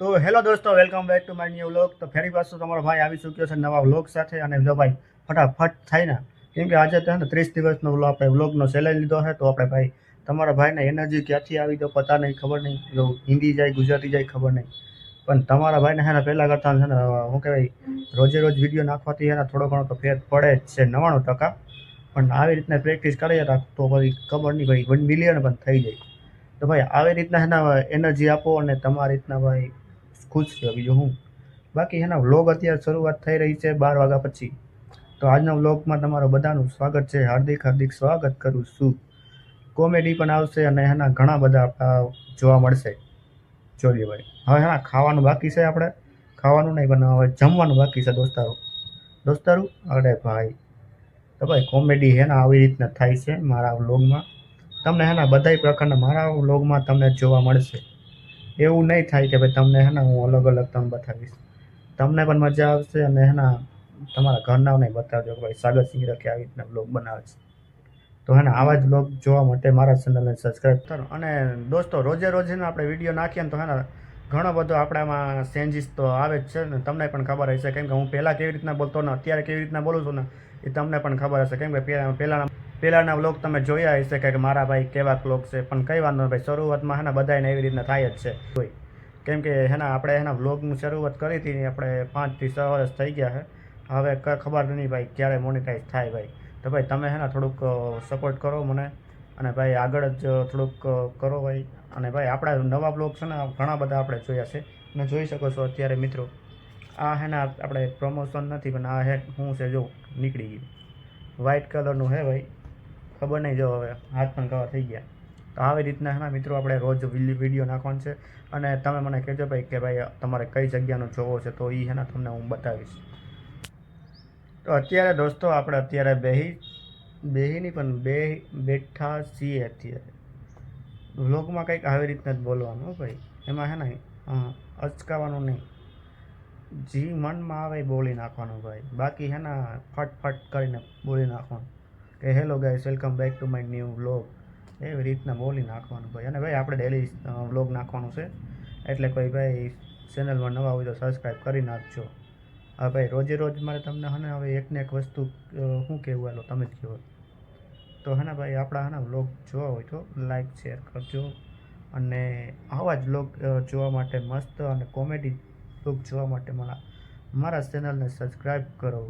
તો હેલો દોસ્તો, welcome back to my new vlog. તો ફેરી પાછું તમારો ભાઈ આવી ચૂક્યો છે નવા વ્લોગ સાથે. અને જો ભાઈ ફટાફટ થાય ને, કેમ કે આજે ત્યાં ત્રીસ દિવસનો વ્લોગ આપણે વ્લોગનો સેલાઈ લીધો છે. તો આપણે ભાઈ તમારા ભાઈને એનર્જી ક્યાંથી આવી તો પતા નહીં, ખબર નહીં. જો હિન્દી જાય, ગુજરાતી જાય, ખબર નહીં. પણ તમારા ભાઈને છે ને પહેલાં કરતાં છે ને, શું કહેવાય, રોજે રોજ વીડિયો નાખવાથી છે ને થોડો ઘણો તો ફેર પડે જ છે, નવ્વાણું ટકા. પણ આવી રીતના પ્રેક્ટિસ કરીએ તો પછી ખબર નહીં ભાઈ વન મિલિયન પણ થઈ જાય. તો ભાઈ આવી રીતના છે ને એનર્જી આપો અને તમારી રીતના ભાઈ ખુશ છે બીજું હું બાકી એના વ્લોગ અત્યારે શરૂઆત થઈ રહી છે બાર વાગ્યા પછી. તો આજના વ્લોગમાં તમારું બધાનું સ્વાગત છે. હાર્દિક હાર્દિક સ્વાગત કરું છું. કોમેડી પણ આવશે અને એના ઘણા બધા જોવા મળશે. જોઈએ ભાઈ. હવે હા, ખાવાનું બાકી છે આપણે. ખાવાનું નહીં, પણ હવે જમવાનું બાકી છે દોસ્તારો. દોસ્તારો, અરે ભાઈ. તો ભાઈ કોમેડી હે આવી રીતના થાય છે મારા વ્લોગમાં તમને હેના બધા પ્રકારના મારા વ્લોગમાં તમને જોવા મળશે. એવું નહીં થાય કે ભાઈ તમને હે ને હું અલગ અલગ તમને બતાવીશ. તમને પણ મજા આવશે અને હે ને તમારા ઘરનાઓને બતાવજો કે ભાઈ સાગર સિંહ રખે આવી રીતના બ્લોગ બનાવે છે. તો હે ને આવા જ બ્લોગ જોવા માટે મારા ચેનલને સબસ્ક્રાઈબ કરો. અને દોસ્તો, રોજે રોજ આપણે વીડિયો નાખીએ ને તો હે ને ઘણો બધો આપણામાં ચેન્જીસ તો આવે જ છે ને તમને પણ ખબર હશે. કેમ કે હું પહેલાં કેવી રીતના બોલતો ને અત્યારે કેવી રીતના બોલું છું ને એ તમને પણ ખબર હશે. કેમ કે પહેલાં પહેલાંના પહેલાંના વ્લોગ તમે જોયા હશે કે મારા ભાઈ કેવા વ્લોગ છે. પણ કઈ વાંધો ભાઈ શરૂઆતમાં હેના બધાને એવી રીતના થાય જ છે. કોઈ કેમ કે હેના આપણે એના વ્લોગની શરૂઆત કરી હતી આપણે પાંચથી છ વર્ષ થઈ ગયા છે. હવે ખબર નહીં ભાઈ ક્યારે મોનિટાઈઝ થાય ભાઈ. તો ભાઈ તમે હેના થોડુંક સપોર્ટ કરો મને અને ભાઈ આગળ જ થોડુંક કરો ભાઈ. અને ભાઈ આપણા નવા બ્લોગ છે ને, ઘણા બધા આપણે જોયા છે. અને જોઈ શકો છો અત્યારે મિત્રો. આ હે ને આપણે પ્રમોશન નથી પણ આ હે શું છે જો નીકળી ગયું. વ્હાઇટ કલરનું હે ભાઈ. ખબર નહીં જો હવે હાથ પણ કવર થઈ ગયા. તો આવી રીતના હે મિત્રો આપણે રોજ વીડિયો નાખવાનું છે. અને તમે મને કહેજો ભાઈ કે ભાઈ તમારે કઈ જગ્યાનો જોવો છે તો એ હે ને તમને હું બતાવીશ. તો અત્યારે દોસ્તો આપણે અત્યારે બેહી બેહીની પણ બે બેઠા છીએ અત્યારે. વ્લોગમાં કંઈક આવી રીતના જ બોલવાનું ભાઈ. એમાં હે ને હા, અચકાવાનું નહીં. જી મનમાં આવે બોલી નાખવાનું ભાઈ. બાકી હે ને ફટ ફટ કરીને બોલી નાખવાનું. કે hello guys welcome back to my new vlog એવી રીતના બોલી નાખવાનું ભાઈ. અને ભાઈ આપણે ડેલી વ્લોગ નાખવાનું છે. એટલે કોઈ ભાઈ ચેનલમાં નવા હોય તો સબસ્ક્રાઈબ કરી નાખજો. હા ભાઈ, રોજે રોજ મારે તમને હે ને હવે એકને એક વસ્તુ શું કહેવું હાલો તમે જ કહો તો હે ને ભાઈ, આપણા હે ને વ્લોગ જોવા હોય તો લાઈક શેર કરજો. અને આવા જ વ્લોગ જોવા માટે મસ્ત અને કોમેડી વ્લોગ જોવા માટે મારા મારા ચેનલને સબસ્ક્રાઈબ કરો.